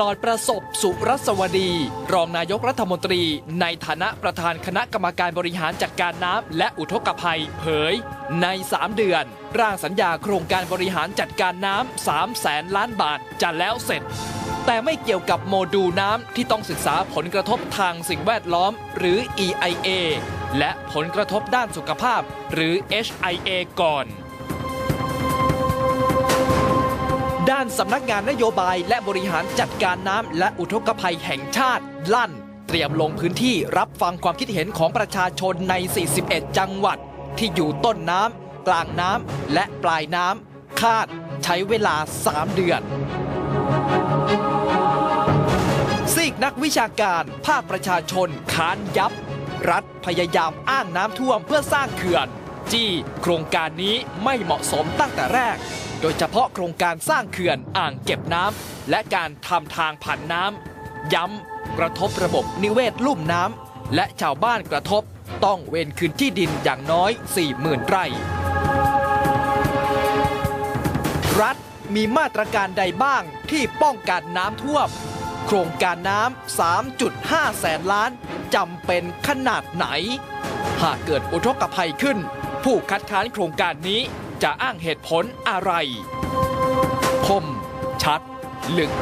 ลอดประสบสุรสวดี รองนายกรัฐมนตรี ในฐานะประธานคณะกรรมการบริหารจัดการน้ำและอุทกภัย เผย ใน 3 เดือน ร่างสัญญาโครงการบริหารจัดการน้ำ3แสนล้านบาทจะแล้วเสร็จ แต่ไม่เกี่ยวกับโมดูลน้ำที่ต้องศึกษาผลกระทบทางสิ่งแวดล้อม หรือ EIA และผลกระทบด้านสุขภาพ หรือ HIA ก่อนานสำนักงานนโยบายและบริหารจัดการน้ำและอุทกภัยแห่งชาติ ลั่น เตรียมลงพื้นที่รับฟังความคิดเห็นของประชาชนใน 41 จังหวัด ที่อยู่ต้นน้ำกลางน้ำและปลายน้ำคาดใช้เวลา 3 เดือนซีกนักวิชาการภาคประชาชนค้านยับ รัฐพยายามอ้างน้ำท่วมเพื่อสร้างเขื่อน จี้โครงการนี้ไม่เหมาะสมตั้งแต่แรก โดยเฉพาะโครงการสร้างเขื่อนอ่างเก็บน้ำและการทำทางผ่านน้ำย้ำกระทบระบบนิเวศลุ่มน้ำและชาวบ้านกระทบ ต้องเวนคืนที่ดินอย่างน้อย 40,000 ไร่ รัฐมีมาตรการใดบ้างที่ป้องกันน้ำท่วม โครงการน้ำ 3.5 แสนล้านจำเป็นขนาดไหน หากเกิดอุทกภัยขึ้น ผู้คัดค้านโครงการนี้ จะอ้างเหตุผลอะไร คม ชัด ลึก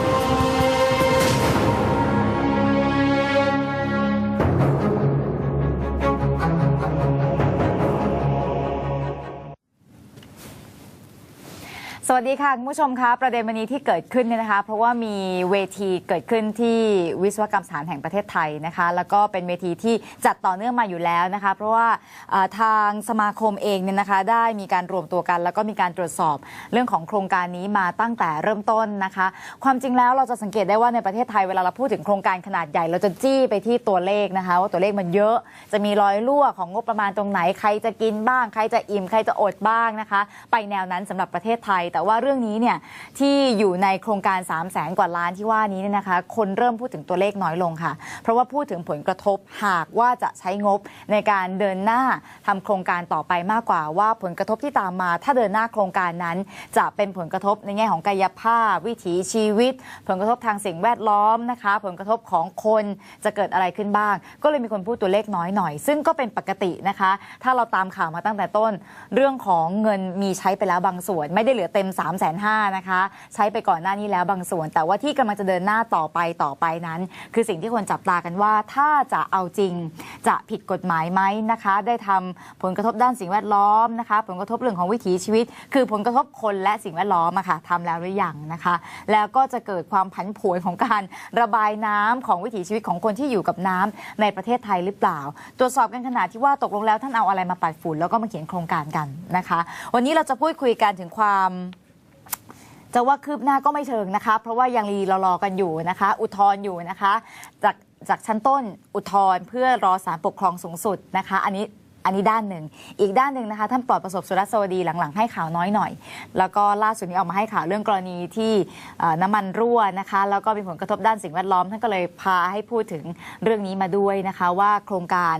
วัสดีค่ะคุณผู้ชมคะประเด็นวันนี้ที่เกิดขึ้นเนี่ยนะคะ เพราะว่ามีเวทีเกิดขึ้นที่วิศวกรรมสถานแห่งประเทศไทยนะคะ แล้วก็เป็นเวทีที่จัดต่อเนื่องมาอยู่แล้วนะคะ เพราะว่าทางสมาคมเองเนี่ยนะคะได้มีการรวมตัวกัน แล้วก็มีการตรวจสอบเรื่องของโครงการนี้มาตั้งแต่เริ่มต้นนะคะ ความจริงแล้วเราจะสังเกตได้ว่าในประเทศไทยเวลาเราพูดถึงโครงการขนาดใหญ่ เราจะจี้ไปที่ตัวเลขนะคะ ว่าตัวเลขมันเยอะจะมีรอยรั่วของงบประมาณตรงไหนใครจะกินบ้าง ใครจะอิ่มใครจะอดบ้างนะคะ ไปแนวนั้นสำหรับประเทศไทยแต่ว่าเรื่องนี้เนี่ยที่อยู่ในโครงการ 3 0 0แสนกว่าล้านที่ว่านี้เนี่ยนะคะ คนเริ่มพูดถึงตัวเลขน้อยลงค่ะ เพราะว่าพูดถึงผลกระทบหากว่าจะใช้งบในการเดินหน้าทำโครงการต่อไปมากกว่าว่าผลกระทบที่ตามมา ถ้าเดินหน้าโครงการนั้น จะเป็นผลกระทบในแง่ของกายภาพ วิถีชีวิต ผลกระทบทางสิ่งแวดล้อมนะคะ ผลกระทบของคนจะเกิดอะไรขึ้นบ้าง ก็เลยมีคนพูดตัวเลขน้อยหน่อย ซึ่งก็เป็นปกตินะคะ ถ้าเราตามข่าวมาตั้งแต่ต้น เรื่องของเงินมีใช้ไปแล้วบางส่วน ไม่ได้เหลือเต็ม3 5 0 0 0 0นะคะ ใช้ไปก่อนหน้านี้แล้วบางส่วน แต่ว่าที่กำลังจะเดินหน้าต่อไปต่อไปนั้น คือสิ่งที่คนจับตากันว่าถ้าจะเอาจริงจะผิดกฎหมายไหมนะคะ ได้ทำผลกระทบด้านสิ่งแวดล้อมนะคะ ผลกระทบเรื่องของวิถีชีวิต คือผลกระทบคนและสิ่งแวดล้อมอะค่ะทำแล้วหรือยังนะคะ แล้วก็จะเกิดความผันผวนของการระบายน้ำของวิถีชีวิตของคนที่อยู่กับน้ำในประเทศไทยหรือเปล่า ตรวจสอบกันขนาดที่ว่าตกลงแล้วท่านเอาอะไรมาปัดฝุ่นแล้วก็มาเขียนโครงการกันนะคะ วันนี้เราจะพูดคุยกันถึงความ จะว่าคืบหน้าก็ไม่เชิงนะคะ เพราะว่ายังรีรอรอกันอยู่นะคะ อุทธรณ์อยู่นะคะ จากจากชั้นต้นอุทธรณ์เพื่อรอศาลปกครองสูงสุดนะคะ อันนี้ อันนี้ด้านหนึ่ง อีกด้านหนึ่งนะคะท่านปลอดประสบสุรสวดีหลังๆให้ข่าวน้อยหน่อย แล้วก็ล่าสุดนี้ออกมาให้ข่าวเรื่องกรณีที่น้ำมันรั่วนะคะ แล้วก็มีผลกระทบด้านสิ่งแวดล้อมท่านก็เลยพาให้พูดถึงเรื่องนี้มาด้วยนะคะ ว่าโครงการ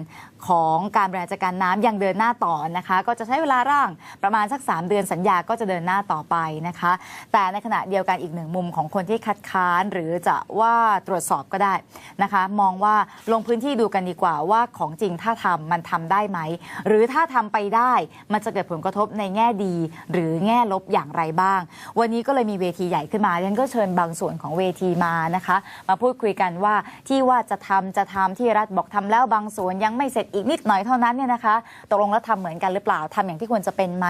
ของการบริหารจัดการน้ำยังเดินหน้าต่อนะคะ ก็จะใช้เวลาร่างประมาณสัก 3 เดือนสัญญาก็จะเดินหน้าต่อไปนะคะ แต่ในขณะเดียวกันอีกหนึ่งมุมของคนที่คัดค้านหรือจะว่าตรวจสอบก็ได้นะคะ มองว่าลงพื้นที่ดูกันดีกว่าว่าของจริงถ้าทำมันทำได้ไหมหรือถ้าทำไปได้มันจะเกิดผลกระทบในแง่ดี หรือแง่ลบอย่างไรบ้าง วันนี้ก็เลยมีเวทีใหญ่ขึ้นมาฉันก็เชิญบางส่วนของเวทีมานะคะ มาพูดคุยกันว่าที่ว่าจะทำจะทำที่รัฐบอกทำแล้วบางส่วนยังไม่เสร็จอีกนิดหน่อยเท่านั้นเนี่ยนะคะตกลงแล้วทำเหมือนกันหรือเปล่าทำอย่างที่ควรจะเป็นไหม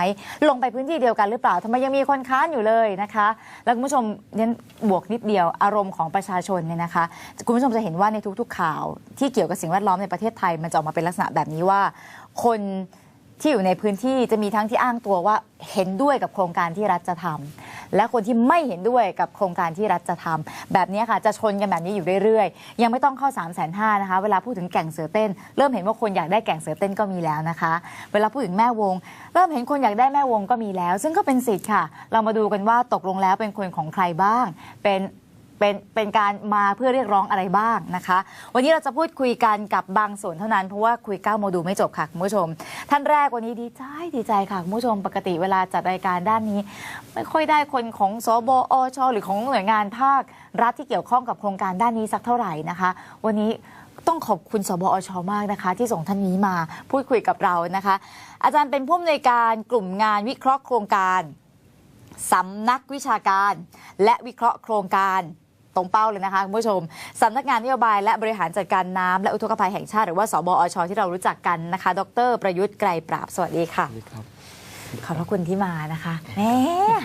ลงไปพื้นที่เดียวกันหรือเปล่าทำไมยังมีคนค้านอยู่เลยนะคะ แล้วคุณผู้ชมเน้นบวกนิดเดียวอารมณ์ของประชาชนเนี่ยนะคะคุณผู้ชมจะเห็นว่าในทุกๆข่าว ที่เกี่ยวกับสิ่งแวดล้อมในประเทศไทยมันจะออกมาเป็นลักษณะแบบนี้ว่า คนที่อยู่ในพื้นที่จะมีทั้งที่อ้างตัวว่าเห็นด้วยกับโครงการที่รัฐจะทำและคนที่ไม่เห็นด้วยกับโครงการที่รัฐจะทำแบบนี้ค่ะจะชนกันแบบนี้อยู่เรื่อยๆ ยังไม่ต้องเข้า3ามแสนห้านะคะ เวลาพูดถึงแก่งเสือเต้น เริ่มเห็นว่าคนอยากได้แก่งเสือเต้นก็มีแล้วนะคะ เวลาพูดถึงแม่วง เริ่มเห็นคนอยากได้แม่วงก็มีแล้ว ซึ่งก็เป็นสิทธิ์ค่ะ เรามาดูกันว่าตกลงแล้วเป็นคนของใครบ้าง เป็น เป็นเป็นการมาเพื่อเรียกร้องอะไรบ้างนะคะ วันนี้เราจะพูดคุยกันกับบางส่วนเท่านั้น เพราะว่าคุย9โมดูลไม่จบค่ะคุณผู้ชม ท่านแรกวันนี้ดีใจดีใจค่ะคุณผู้ชมปกติเวลาจัดรายการด้านนี้ ไม่ค่อยได้คนของสบอชหรือของหน่วยงานภาค รัฐที่เกี่ยวข้องกับโครงการด้านนี้สักเท่าไหร่นะคะ วันนี้ต้องขอบคุณสบอชมากนะคะ ที่ส่งท่านนี้มาพูดคุยกับเรานะคะ อาจารย์เป็นผู้อำนวยการกลุ่มงานวิเคราะห์โครงการสำนักวิชาการ และวิเคราะห์โครงการ ตรงเป้าเลยนะคะคุณผู้ชมสำนักงานนโยบายและบริหารจัดการน้ำและอุทกภัยแห่งชาติหรือว่าสบอชที่เรารู้จักกันนะคะ ดร ประยุทธ์ไกรปราบ สวัสดีค่ะครับ ขอบพระคุณที่มานะคะแหม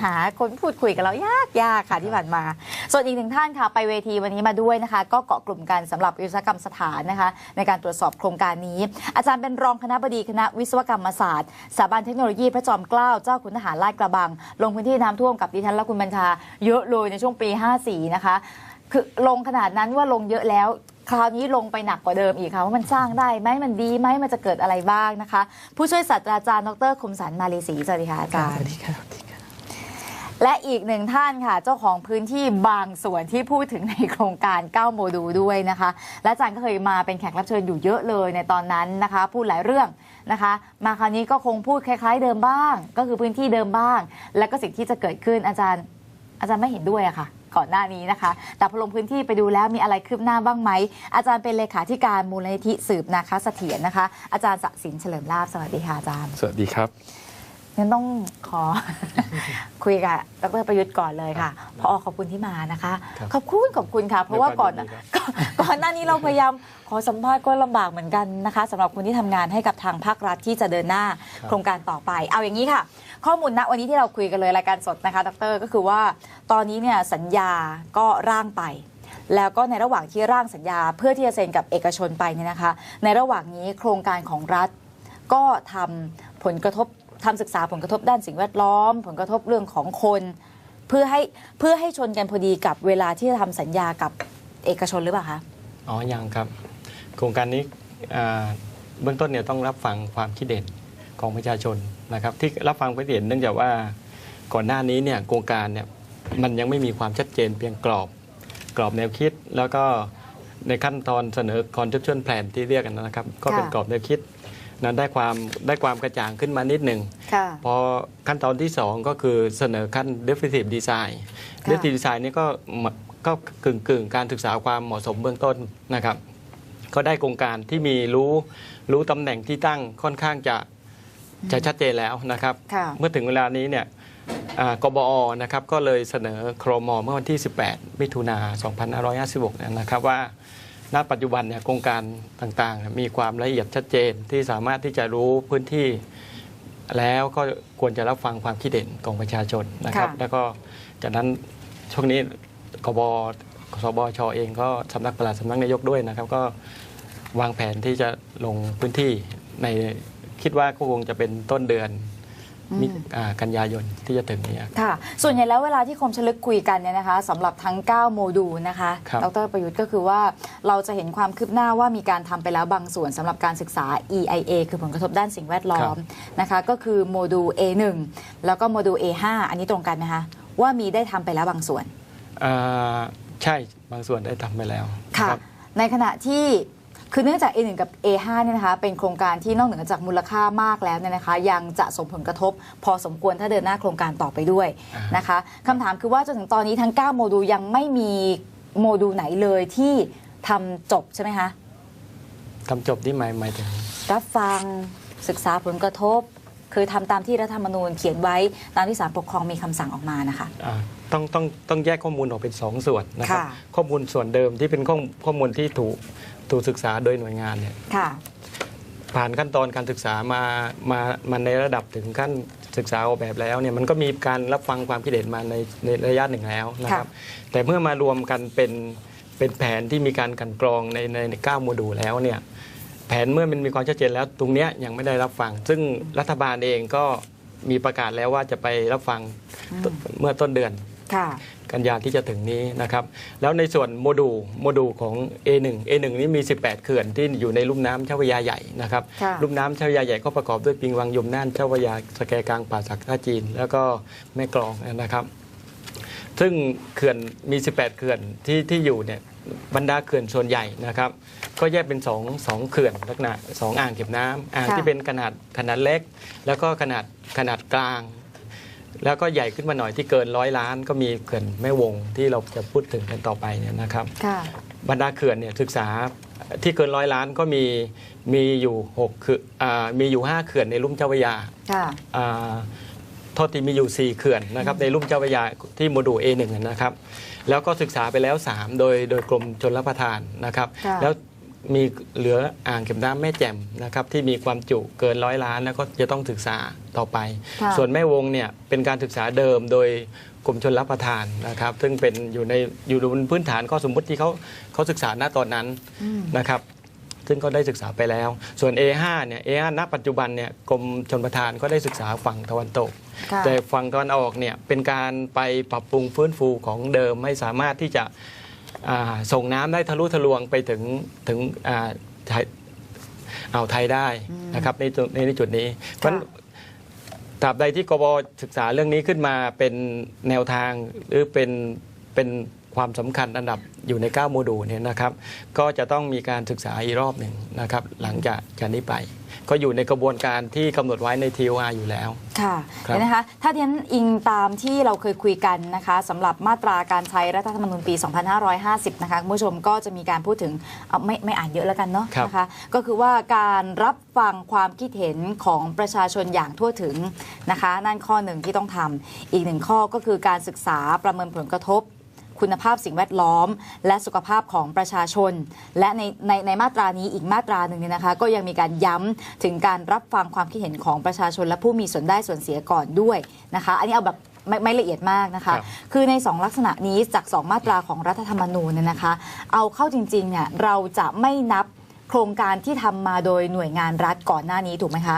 หาคนพูดคุยกับเรายากยากค่ะที่ผ่านมา ส่วนอีกหนึ่งท่านค่ะ ไปเวทีวันนี้มาด้วยนะคะ ก็เกาะกลุ่มกันสำหรับวิศวกรรมสถานนะคะ ในการตรวจสอบโครงการนี้ อาจารย์เป็นรองคณะบดีคณะวิศวกรรมศาสตร์สถาบันเทคโนโลยีพระจอมเกล้าเจ้าคุณทหารลาดกระบัง ลงพื้นที่น้ำท่วมกับดิฉันและคุณบัญชา เยอะเลยในช่วงปี 54 นะคะคือลงขนาดนั้นว่าลงเยอะแล้ว คราวนี้ลงไปหนักกว่าเดิมอีกค่ะว่ามันสร้างได้ไหมมันดีไหมมันจะเกิดอะไรบ้างนะคะ ผู้ช่วยศาสตราจารย์ดรคมสันมาเลศรีสวัสดีค่ะอาจารย์สวัสดีครับและอีกหนึ่งท่านค่ะ เจ้าของพื้นที่บางส่วนที่พูดถึงในโครงการ 9 โมดูลด้วยนะคะ และอาจารย์ก็เคยมาเป็นแขกรับเชิญอยู่เยอะเลยในตอนนั้นนะคะ พูดหลายเรื่องนะคะ มาคราวนี้ก็คงพูดคล้าย ๆ เดิมบ้าง ก็คือพื้นที่เดิมบ้าง และก็สิ่งที่จะเกิดขึ้นอาจารย์ อาจารย์ไม่เห็นด้วยอะค่ะ ก่อนหน้านี้นะคะ แต่พอลงพื้นที่ไปดูแล้วมีอะไรคืบหน้าบ้างไหม อาจารย์เป็นเลขาธิการมูลนิธิสืบนาคเสถียรนะคะ อาจารย์สสินเฉลิมลาบสวัสดีค่ะอาจารย์ สวัสดีครับ งั้นต้องขอ คุยกับดรประยุทธ์ก่อนเลยค่ะพอขอบคุณที่มานะคะครับขอบคุณขอบคุณค่ะ เพราะว่าก่อนด้วยความยินดีก่อนก่อนหน้านี้เราพยายามขอสัมภาษณ์ก็ลำบากเหมือนกันนะคะสำหรับคนที่ทำงานให้กับทางภาครัฐที่จะเดินหน้าโครงการต่อไป เอาอย่างนี้ค่ะ ข้อมูลณวันนี้ที่เราคุยกันเลยรายการสดนะคะ ดร ก็คือว่าตอนนี้เนี่ยสัญญาก็ร่างไปแล้วก็ในระหว่างที่ร่างสัญญาเพื่อที่จะเซ็นกับเอกชนไปเนี่ยนะคะ ในระหว่างนี้โครงการของรัฐก็ทำผลกระทบ ทำศึกษาผลกระทบด้านสิ่งแวดล้อม ผลกระทบเรื่องของคน เพื่อให้เพื่อให้ชนกันพอดีกับเวลาที่จะทำสัญญากับเอกชนหรือเปล่าคะอ๋อยังครับ โครงการนี้อ่าเบื้องต้นเนี่ยต้องรับฟังความคิดเห็นของประชาชนนะครับที่รับฟังความคิดเห็นเนื่องจากว่าก่อนหน้านี้เนี่ยโครงการเนี่ยมันยังไม่มีความชัดเจนเพียงกรอบ กรอบแนวคิดแล้วก็ในขั้นตอนเสนอ conceptual plan ที่เรียกกันนะครับ ก็เป็นค่ะกรอบแนวคิด นั้นได้ความได้ความกระจ่างขึ้นมานิดหนึ่งค่ะพอขั้นตอนที่ 2 ก็คือเสนอขั้น definitive design ค่ะ definitive design นี่ก็เหมือนก็กึ่งกึ่งๆการศึกษาความเหมาะสมเบื้องต้นนะครับ ก็ได้โครงการที่มีรู้รู้ตำแหน่งที่ตั้งค่อนข้างจะจะชัดเจนแล้วนะครับค่ะเมื่อถึงเวลานี้เนี่ยอ่ากบอนะครับก็เลยเสนอโครมเมื่อวันที่ 18 มิถุนา2556เนยนะครับว่า ณปัจจุบันเนี่ยโครงการต่างๆ มีความละเอียดชัดเจนที่สามารถที่จะรู้พื้นที่ แล้วก็ควรจะรับฟังความคิดเห็นของประชาชนนะครับค่ะแล้วก็จากนั้นช่วงนี้กบสบชเองก็สำนักปลัดสำนักนายกด้วยนะครับ ก็วางแผนที่จะลงพื้นที่ในคิดว่าก็คงจะเป็นต้นเดือน มิอ่ากันยายนที่จะถึงนี้ค่ะ ส่วนใหญ่แล้วเวลาที่คมชลึกคุยกันเนี่ยนะคะสำหรับทั้ง 9 โมดูลนะคะครับดรประยุทธ์ก็คือว่าเราจะเห็นความคืบหน้าว่ามีการทำไปแล้วบางส่วนสำหรับการศึกษา EIA คือผลกระทบด้านสิ่งแวดล้อมนะคะก็คือโมดูล A1 แล้วก็โมดูล A5 อันนี้ตรงกันไหมคะว่ามีได้ทำไปแล้วบางส่วนอ่าใช่บางส่วนได้ทำไปแล้วค่ะรับในขณะที่ คือเนื่องจาก A1 กับ A5 เนี่ยนะคะเป็นโครงการที่นอกเหนือจากมูลค่ามากแล้วเนี่ยนะคะยังจะส่งผลกระทบ พอสมควรถ้าเดินหน้าโครงการต่อไปด้วยอ่านนะคะคำถามคือว่าจนถึงตอนนี้ทั้ง 9 โมดูลยังไม่มีโมดูลไหนเลยที่ทำจบใช่ไหมคะทำจบที่หมายหมายถึงรับฟังศึกษาผลกระทบ คือทำตามที่รัฐธรรมนูญเขียนไว้ตามที่ศาลปกครองมีคำสั่งออกมานะคะอ่าต้องต้องต้องแยกข้อมูลออกเป็นสองส่วนนะครับค่ะข้อมูลส่วนเดิมที่เป็นข้อข้อมูลที่ถูก ถูกศึกษาโดยหน่วยงานเนี่ยค่ะ ผ่านขั้นตอนการศึกษามามามาในระดับถึงขั้นศึกษาออกแบบแล้วเนี่ยมันก็มีการรับฟังความคิดเห็นมาในในระยะหนึ่งแล้วนะครับ แต่เมื่อมารวมกันเป็นเป็นแผนที่มีการกลันกรองในในในเก้าโมดูลแล้วเนี่ยแผนเมื่อมันมีความชัดเจนแล้วตรงเนี้ยยังไม่ได้รับฟัง ซึ่งรัฐบาลเองก็มีประกาศแล้วว่าจะไปรับฟังต้นเมื่อต้นเดือนค่ะ กันยาที่จะถึงนี้นะครับแล้วในส่วนโมดูลโมดูลของ A1 A1 นี้มี 18 เขื่อนที่อยู่ในลุ่มน้ำเจ้าพระยาใหญ่นะครับค่ะลุ่มน้ำเจ้าพระยาใหญ่ก็ประกอบด้วยปิงวังยมน่านเจ้าพระยาสแกกลางป่าสักท่าจีน แล้วก็แม่กลองนะครับซึ่งเขื่อนมี 18 เขื่อนที่ที่อยู่เนี่ยบรรดาเขื่อนส่วนใหญ่นะครับ ก็แยกเป็นสองสองเขื่อนลักษณะสองอ่างเก็บน้ำอ่างค่ะที่เป็นขนาดขนาดเล็ก แล้วก็ขนาดขนาดกลาง แล้วก็ใหญ่ขึ้นมาหน่อยที่เกินร้อยล้าน ก็มีเขื่อนแม่วงที่เราจะพูดถึงกันต่อไปเนี่ยนะครับค่ะบรรดาเขื่อนเนี่ยศึกษาที่เกินร้อยล้านก็มีมีอยู่6คืออามีอยู่5เขื่อนในลุ่มเจ้าพระยาค่ะอ่าโทษทีมีอยู่ 4 เขื่อนนะครับในลุ่มเจ้าพระยาที่โมดูล A1 นะครับ แล้วก็ศึกษาไปแล้ว 3 โดยโดยกรมชนรับประทานนะครับค่ะแล้ว มีเหลืออ่างเก็บน้ำแม่แจ่มนะครับที่มีความจุเกินร้อยล้านแล้วก็จะต้องศึกษาต่อไปค่ะส่วนแม่วงเนี่ยเป็นการศึกษาเดิมโดยกรมชนรับประทานนะครับ ซึ่งเป็นอยู่ในอยู่บนพื้นฐานข้อสมมติที่เขาเขาศึกษาณตอนนั้นอืมนะครับซึ่งก็ได้ศึกษาไปแล้ว ส่วน A5 เนี่ย A5 ณ ปัจจุบันเนี่ยกรมชนประทานก็ได้ศึกษาฝั่งตะวันตกค่ะแต่ฝั่งตะวันออกเนี่ยเป็นการไปปรับปรุงฟื้นฟูของเดิมไม่สามารถที่จะอ่า ส่งน้ำได้ทะลุทะลวงไปถึงถึงอ่าไทยอ่าวไทยได้นะครับในจุดในในจุดนี้ เพราะฉะนั้นตราบใดที่กบศึกษาเรื่องนี้ขึ้นมาเป็นแนวทางหรือเป็นเป็นความสำคัญอันดับ อยู่ใน 9 โมดูลเนี่ยนะครับ ก็จะต้องมีการศึกษาอีกรอบหนึ่งนะครับ หลังจากจากนี้ไป ก็อยู่ในกระบวนการที่กำหนดไว้ใน TOR อยู่แล้ว ค่ะครับ เดี๋ยวนะคะ ถ้าเทียนอิงตามที่เราเคยคุยกันนะคะสำหรับมาตราการใช้รัฐธรรมนูญปี 2550 นะคะคุณผู้ชมก็จะมีการพูดถึงเอาไม่ไม่อ่านเยอะแล้วกันเนาะครับ นะคะ ก็คือว่าการรับฟังความคิดเห็นของประชาชนอย่างทั่วถึงนะคะ นั่นข้อหนึ่งที่ต้องทำอีกหนึ่งข้อก็คือการศึกษาประเมินผลกระทบ คุณภาพสิ่งแวดล้อม และสุขภาพของประชาชน และในในในมาตรานี้อีกมาตราหนึ่งเนี่ยนะคะ ก็ยังมีการย้ำถึงการรับฟังความคิดเห็นของประชาชน และผู้มีส่วนได้ส่วนเสียก่อนด้วยนะคะ อันนี้เอาแบบไม่ไม่ละเอียดมากนะคะครับคือใน 2 ลักษณะนี้จาก 2 มาตราของรัฐธรรมนูญเนี่ยนะคะ เอาเข้าจริงๆเนี่ยเราจะไม่นับโครงการที่ทำมาโดยหน่วยงานรัฐก่อนหน้านี้ถูกไหมคะ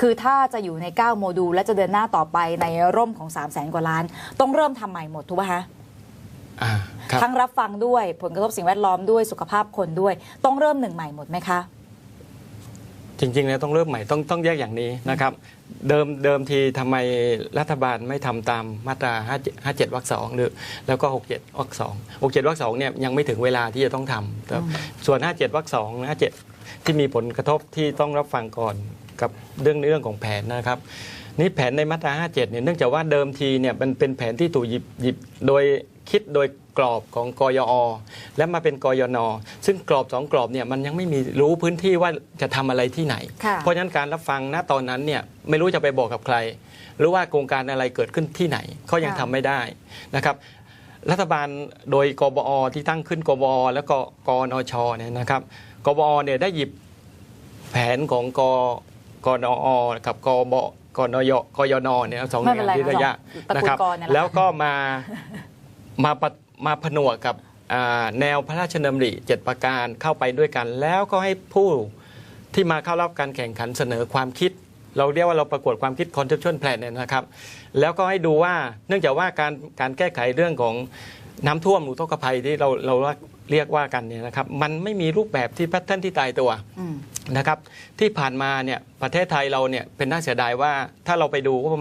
คือถ้าจะอยู่ใน 9 โมดูลและจะเดินหน้าต่อไปในร่มของ 3 0 0แสนกว่าล้าน ต้องเริ่มทำใหม่หมดถูกไหมคะอ่าครับ ทั้งรับฟังด้วยผลกระทบสิ่งแวดล้อมด้วยสุขภาพคนด้วย ต้องเริ่มหนึ่งใหม่หมดไหมคะ จริงๆแล้วต้องเริ่มใหม่ต้องต้องแยกอย่างนี้นะครับเดิมเดิมทีทำไมรัฐบาลไม่ทำตามมาตรา5 57 วรรคสองหรือแล้วก็ 67 วรรคสอง67 วรรคสองเนี่ยยังไม่ถึงเวลาที่จะต้องทำแต่ส่วน 57 วรรคสอง57 ที่มีผลกระทบที่ต้องรับฟังก่อนกับเรื่องเรื่องของแผนนะครับ นี่แผนในมาตรา 57 เนี่ยเนื่องจากว่าเดิมทีเนี่ยมันเป็นแผนที่ถูกหยิบหยิบโดยคิดโดยกรอบของกยอ และมาเป็นกยน ซึ่งกรอบสองกรอบเนี่ยมันยังไม่มีรู้พื้นที่ว่าจะทำอะไรที่ไหนค่ะเพราะฉะนั้นการรับฟังณตอนนั้นเนี่ยไม่รู้จะไปบอกกับใคร หรือว่าโครงการอะไรเกิดขึ้นที่ไหนก็ยังค่ะทำไม่ได้นะครับรัฐบาลโดยกบอที่ตั้งขึ้นกบอแล้วก็กนชเนี่ยนะครับกบอเนี่ยได้หยิบแผนของกกนอกับกบ กนยกยนเนี่ยสองหน่วยงานที่ระยะตระกูลนะครับกเนี่ยแหละแล้วก็มามาปะมาผนวกกับอ่าแนวพระราชดำริเจ็ดประการเข้าไปด้วยกัน แล้วก็ให้ผู้ที่มาเข้ารับการแข่งขันเสนอความคิด เราเรียกว่าเราประกวดความคิด conceptual plan เนี่ยนะครับ แล้วก็ให้ดูว่าเนื่องจากว่าการการแก้ไขเรื่องของน้ำท่วมอุทกภัยที่เราเรา เรียกว่ากันเนี่ยนะครับมันไม่มีรูปแบบที่แพทเทิร์นที่ตายตัวอืมนะครับที่ผ่านมาเนี่ยประเทศไทยเราเนี่ยเป็นน่าเสียดายว่าถ้าเราไปดูก็ประมาณ